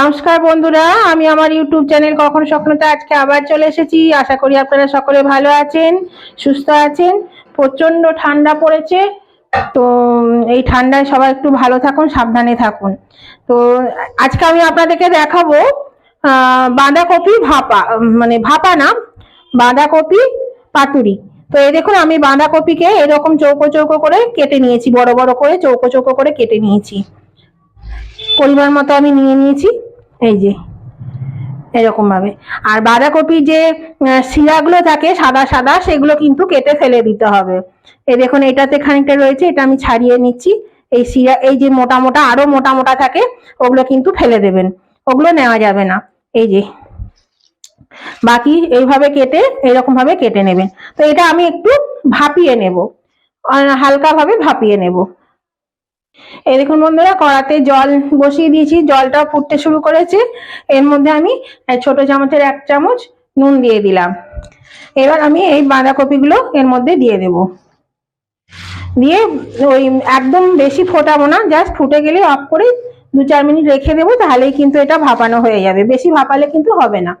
নমস্কার বন্ধুরা, আমি আমার ইউটিউব চ্যানেল কখন স্বপ্নতে আজকে আবার চলে এসেছি। আশা করি আপনারা সকলে ভালো আছেন, সুস্থ আছেন প্রচণ্ড ঠান্ডা পড়েছে। তো, এই ঠান্ডায় সবাই একটু ভালো থাকুন, সাবধানে থাকুন। তো, আজকে আমি আপনাদেরকে দেখাবো বাঁধাকপি ভাপা মানে ভাপা না, বাঁধাকপি পাতুরি। তো এই দেখুন, আমি বাঁধাকপিকে এরকম চৌকো চৌকো করে কেটে নিয়েছি, বড় বড় করে, চৌকো চৌকো করে কেটে নিয়েছি। পরিমাণ মতো আমি নিয়ে নিয়েছি। এই যে এরকম ভাবে আর বাঁধাকপি যে শিরাগুলো থাকে, সাদা সাদা, সেগুলো কিন্তু কেটে ফেলে দিতে হবে। এই দেখুন, এটাতে খানিকটা রয়েছে, এটা আমি ছাড়িয়ে নিচ্ছি। এই শিরা, এই যে মোটা মোটা, আরও মোটা মোটা থাকে, ওগুলো কিন্তু ফেলে দেবেন। ওগুলো নেওয়া যাবে না। এই যে, বাকি এইভাবে কেটে এরকম ভাবে কেটে নেবেন। তো এটা আমি একটু ভাপিয়ে নেব। হালকা ভাবে ভাপিয়ে নেব। এই দেখুন বন্ধুরা, কড়াতে জল বসিয়ে দিয়েছি। জলটা ফুটতে শুরু করেছে। এর মধ্যে আমি ছোট চামচের এক চামচ নুন দিয়ে দিলাম। এবার আমি এই বাঁধাকপিগুলো এর মধ্যে দিয়ে দেব। দিয়ে ওই একদম বেশি ফোটাবো না, জাস্ট ফুটে গেলে অফ করে দু চার মিনিট রেখে দেবো, তাহলেই কিন্তু এটা ভাপানো হয়ে যাবে। বেশি ভাপালে কিন্তু হবে না।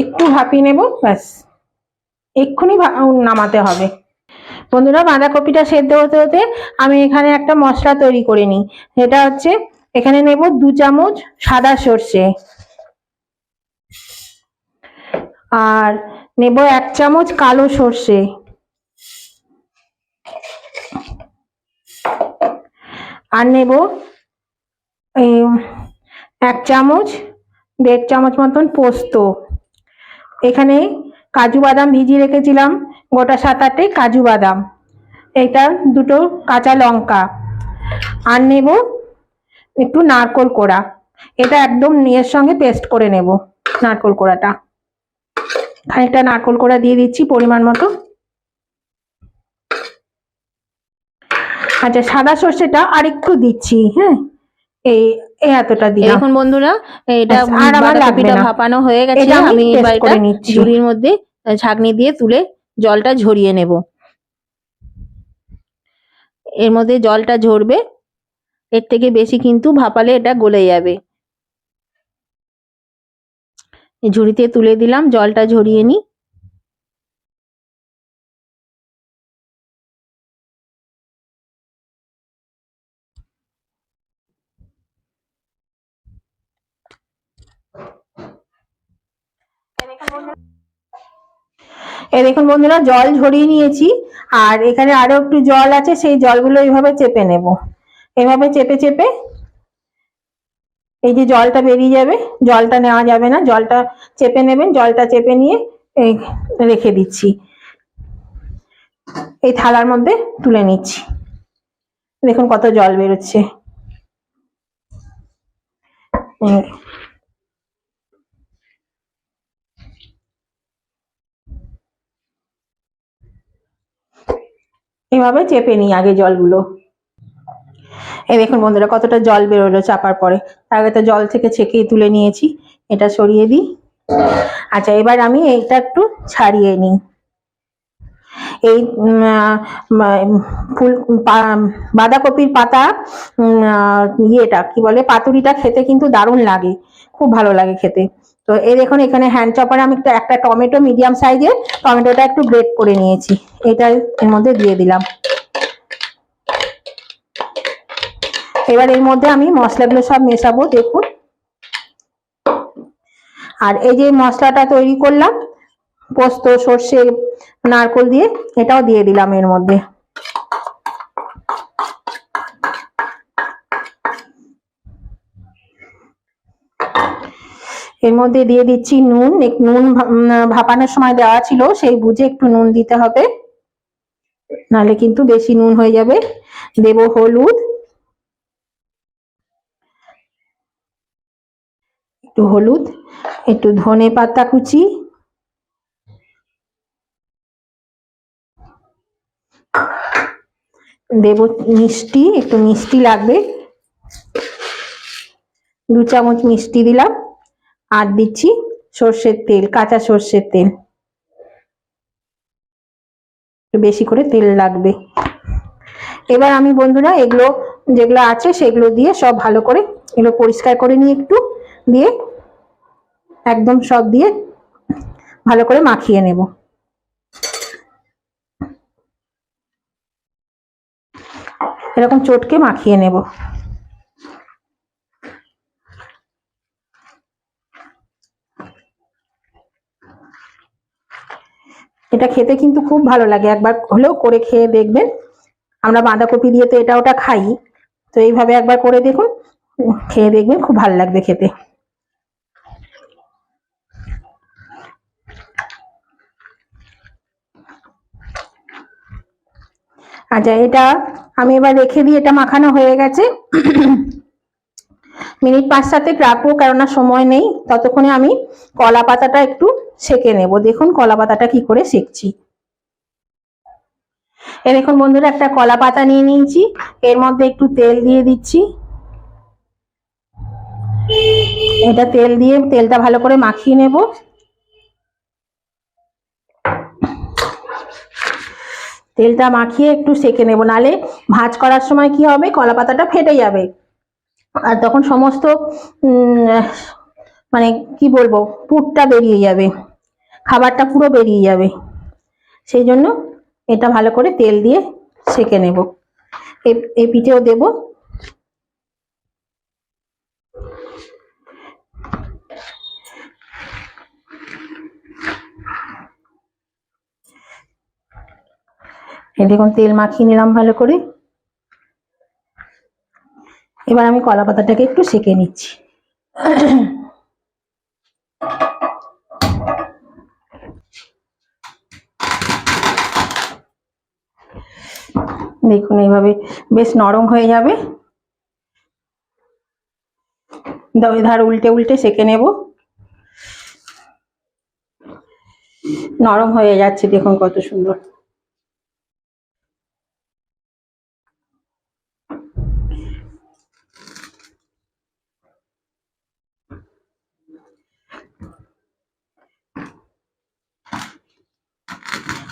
একটু ভাপিয়ে নেব, ব্যাস। এক্ষুনি নামাতে হবে। বন্ধুরা, বাঁধাকপিটা সেদ্ধ হতে হতে আমি এখানে একটা মশলা তৈরি করে নিই। সেটা হচ্ছে, এখানে নেব দু চামচ সাদা সর্ষে। আর নেব এক চামচ কালো সর্ষে। আর নেব এক চামচ, দেড় চামচ মতন পোস্ত। এখানে কাজু বাদাম ভিজিয়ে রেখেছিলাম, গোটা সাত আটে কাজু বাদাম। এটা দুটো কাঁচা লঙ্কা। আর নেব একটু নারকোল কোড়া। এটা একদম এর সঙ্গে পেস্ট করে নেব নারকোল কোড়াটা। খানিকটা নারকোল কোড়া দিয়ে দিচ্ছি পরিমাণ মতো। আচ্ছা সাদা সর্ষেটা আর একটু দিচ্ছি হ্যাঁ? এই এতটা দিলাম। দেখুন বন্ধুরা এটা আর আমার বাঁধাকপিটা ভাপানো হয়ে গেছে আমি আমি taste এবার এটা করে নিচ্ছি। ঝুড়ির মধ্যে ছাঁকনি দিয়ে তুলে জলটা ঝরিয়ে নেব। এর মধ্যে জলটা ঝরবে এর থেকে বেশি কিন্তু ভাপালে এটা গলে যাবে। ঝুড়িতে তুলে দিলাম জলটা ঝরিয়ে নি। এই দেখুন বন্ধুরা, জল ঝরিয়ে নিয়েছি, আর এখানে আরও একটু জল আছে, সেই জলগুলো এইভাবে চেপে নেব। এভাবে চেপে চেপে এই যে জলটা বেরিয়ে যাবে, জলটা নেওয়া যাবে না, জলটা চেপে নেবেন, জলটা চেপে নিয়ে রেখে দিচ্ছি। এই থালার মধ্যে তুলে নিচ্ছি। দেখুন কত জল বেরোচ্ছে এই এভাবে চেপে নিই আগে জলগুলো। এই দেখুন বন্ধুরা, কতটা জল বেরোলো চাপার পরে। আগে তো জল থেকে ছেঁকেই তুলে নিয়েছি, এটা সরিয়ে দিই। আচ্ছা এবার আমি এইটা একটু ছাড়িয়ে নিই। এই ফুল বাঁধাকপির পাতা ইয়েটা, কি বলে, পাতুরিটা খেতে কিন্তু দারুণ লাগে। খুব ভালো লাগে খেতে। তো এই দেখুন, এখানে হ্যান্ড চপারে আমি একটা টমেটো মিডিয়াম সাইজের টমেটোটা একটু গ্রেট করে নিয়েছি। এটা এর মধ্যে দিয়ে দিলাম। এবার এর মধ্যে আমি মশলাগুলো সব মেশাবো, দেখুন। আর এই যে মশলাটা তৈরি করলাম, পোস্ত, সর্ষে, নারকোল দিয়ে, এটাও দিয়ে দিলাম এর মধ্যে। এর মধ্যে দিয়ে দিচ্ছি নুন। নুন ভাপানোর সময় দেওয়া ছিল, সেই বুঝে একটু নুন দিতে হবে। নাহলে কিন্তু বেশি নুন হয়ে যাবে। দেব হলুদ। একটু হলুদ, একটু ধনে পাতা কুচি। দেব মিষ্টি, একটু মিষ্টি লাগবে। দু চামচ মিষ্টি দিলাম। আর দিচ্ছি সর্ষের তেল, কাঁচা সর্ষের তেল। বেশি করে তেল লাগবে। এবার আমি বন্ধুরা এগুলো যেগুলো আছে সেগুলো দিয়ে সব ভালো করে এগুলো পরিষ্কার করে নিয়ে একটু দিয়ে একদম সব দিয়ে ভালো করে মাখিয়ে নেব। এরকম চটকে মাখিয়ে নেব। এটা খেতে কিন্তু খুব ভালো লাগে। একবার হলেও করে খেয়ে দেখবেন। আমরা বাঁধাকপি দিয়ে তো এটা ওটা খাই। তো এইভাবে একবার করে দেখুন, খেয়ে দেখবেন, খুব ভালো লাগবে খেতে। আচ্ছা এটা আমি এবার রেখে দিই, এটা মাখানো হয়ে গেছে। মিনিট পাঁচ সাতেক রাখব কেননা সময় নেই। ততক্ষণে আমি কলা পাতাটা একটু সেকে নেব। দেখুন কলা পাতাটা কি করে সেকছি। এ দেখুন বন্ধুরা, একটা কলা পাতা নিয়ে নিয়েছি। এর মধ্যে একটু তেল দিয়ে দিচ্ছি। এটা তেল দিয়ে তেলটা ভালো করে মাখিয়ে নেব। তেলটা মাখিয়ে একটু সেকে নেব। নালে ভাঁজ করার সময় কি হবে? কলা পাতাটা ফেটে যাবে। আর তখন সমস্ত মানে কি বলব, পুরটা বেরিয়ে যাবে। খাবারটা পুরো বেরিয়ে যাবে। সেই জন্য এটা ভালো করে তেল দিয়ে সেকে নেব। এই পিঠেও দেব। দেখুন, তেল মাখিয়ে নিলাম ভালো করে। এবার আমি কলা পাতাটাকে একটু সেকে নিচ্ছি। দেখুন, এইভাবে বেশ নরম হয়ে যাবে। ধার উল্টে উল্টে সেকে নেব। নরম হয়ে যাচ্ছে, দেখুন কত সুন্দর।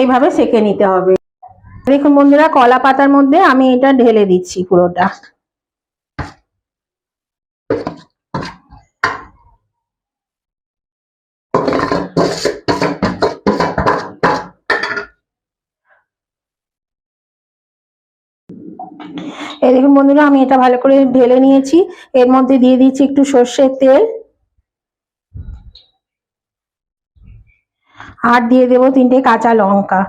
এইভাবে সেকে নিতে হবে। দেখুন বন্ধুরা, কলা পাতার মধ্যে আমি এটা ঢেলে দিচ্ছি পুরোটা। এই দেখুন বন্ধুরা, আমি এটা ভালো করে ঢেলে নিয়েছি। এর মধ্যে দিয়ে দিচ্ছি একটু সর্ষের তেল। আর দিয়ে দেবো তিনটে কাঁচা লঙ্কা।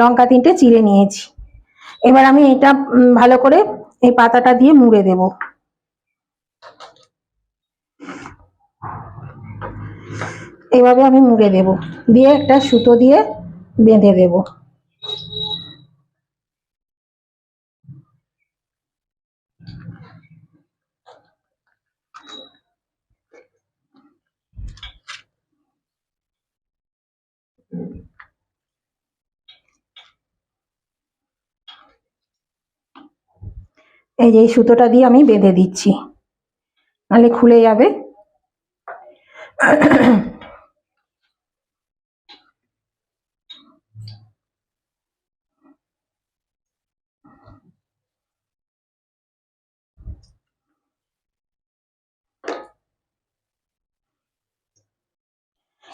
লঙ্কা তিনটে চিড়ে নিয়েছি। এবার আমি এটা ভালো করে এই পাতাটা দিয়ে মুড়ে দেব। এভাবে আমি মুড়ে দেব। দিয়ে একটা সুতো দিয়ে বেঁধে দেব। এই যে সুতোটা দিয়ে আমি বেঁধে দিচ্ছি। নাহলে খুলে যাবে।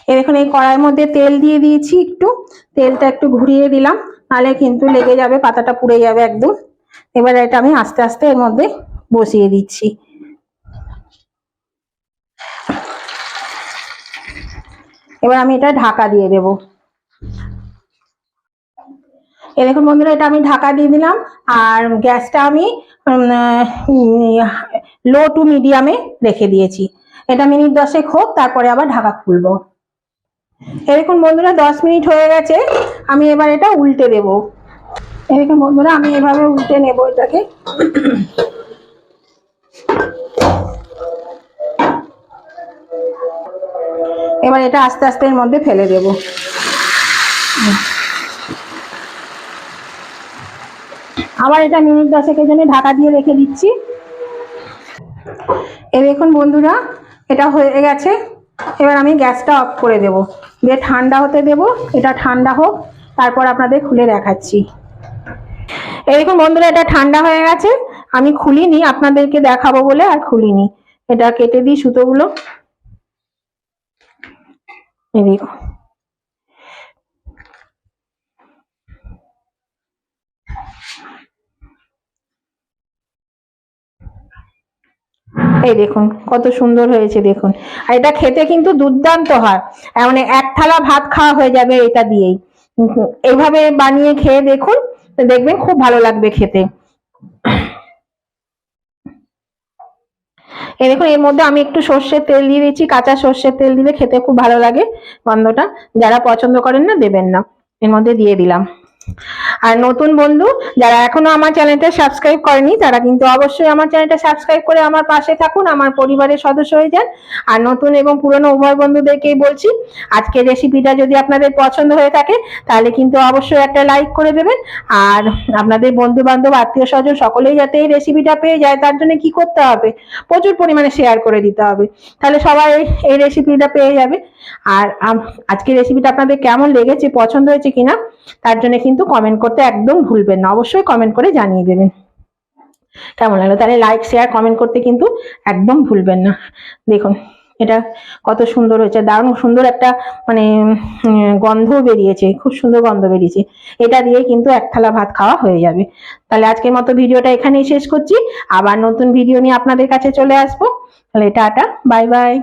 এই দেখুন, এই কড়াইয়ের মধ্যে তেল দিয়ে দিয়েছি একটু। তেলটা একটু ঘুরিয়ে দিলাম। নাহলে কিন্তু লেগে যাবে, পাতাটা পুড়ে যাবে একদম। এবার এটা আমি আস্তে আস্তে এর মধ্যে বসিয়ে দিচ্ছি। এবার আমি এটা ঢাকা দিয়ে দেব। এই দেখুন বন্ধুরা, এটা আমি ঢাকা দিয়ে দিলাম, আর গ্যাসটা আমি লো টু মিডিয়ামে রেখে দিয়েছি। এটা মিনিট দশেক হোক, তারপরে আবার ঢাকা খুলবো। দেখুন বন্ধুরা, দশ মিনিট হয়ে গেছে, আমি এবার এটা উল্টে দেব। দেখুন বন্ধুরা, আমি এভাবে উল্টে নেব এটাকে। এবার এটা আস্তে আস্তে এর মধ্যে ফেলে দেব। আবার এটা মিনিট দশেকের জন্য ঢাকা দিয়ে রেখে দিচ্ছি। এ দেখুন বন্ধুরা, এটা হয়ে গেছে। এবার আমি গ্যাসটা অফ করে দেব। দিয়ে ঠান্ডা হতে দেব। এটা ঠান্ডা হোক, তারপর আপনাদের খুলে দেখাচ্ছি। এই দেখুন বন্ধুরা এটা ঠান্ডা হয়ে গেছে। আমি খুলিনি আপনাদেরকে দেখাবো বলে আর খুলিনি। এটা কেটে দিই সুতোগুলো। এই দেখুন। এই দেখুন কত সুন্দর হয়েছে দেখুন। আর এটা খেতে কিন্তু দুর্দান্ত হয়। মানে এক থালা ভাত খাওয়া হয়ে যাবে এটা দিয়েই। উম, এইভাবে বানিয়ে খেয়ে দেখুন দেখবেন খুব ভালো লাগবে খেতে। এ দেখুন, এর মধ্যে আমি একটু সর্ষের তেল দিয়ে দিচ্ছি কাঁচা সর্ষের তেল দিলে খেতে খুব ভালো লাগে গন্ধটা। যারা পছন্দ করেন না, দেবেন না। এর মধ্যে দিয়ে দিলাম। আর নতুন বন্ধু, যারা এখনও আমার চ্যানেলটা সাবস্ক্রাইব করেনি, তারা কিন্তু অবশ্যই আমার চ্যানেলটা সাবস্ক্রাইব করে আমার পাশে থাকুন, আমার পরিবারের সদস্য হয়ে যান। আর নতুন এবং পুরনো উভয় বন্ধুদেরকেই বলছি, আজকের রেসিপিটা যদি আপনাদের পছন্দ হয়ে থাকে, তাহলে কিন্তু অবশ্যই একটা লাইক করে দেবেন। আর আপনাদের বন্ধু বান্ধব আত্মীয় স্বজন সকলেই যাতে এই রেসিপিটা পেয়ে যায়, তার জন্য কি করতে হবে? প্রচুর পরিমাণে শেয়ার করে দিতে হবে। তাহলে সবাই এই রেসিপিটা পেয়ে যাবে। আর আজকের রেসিপিটা আপনাদের কেমন লেগেছে, পছন্দ হয়েছে কিনা, তার জন্য কিন্তু কমেন্ট করতে একদম ভুলবেন না। অবশ্যই কমেন্ট করে জানিয়ে দেবেন। কেমন লাগল? তাহলে লাইক শেয়ার কমেন্ট করতে কিন্তু একদম ভুলবেন না। দেখুন, এটা কত সুন্দর হয়েছে। দারুণ সুন্দর একটা মানে গন্ধ বেরিয়েছে। খুব সুন্দর গন্ধ বেরিয়েছে। এটা দিয়ে কিন্তু এক থালা ভাত খাওয়া হয়ে যাবে। তাহলে আজকের মতো ভিডিওটা এখানেই শেষ করছি। আবার নতুন ভিডিও নিয়ে আপনাদের কাছে চলে আসব। তাহলে টাটা বাই বাই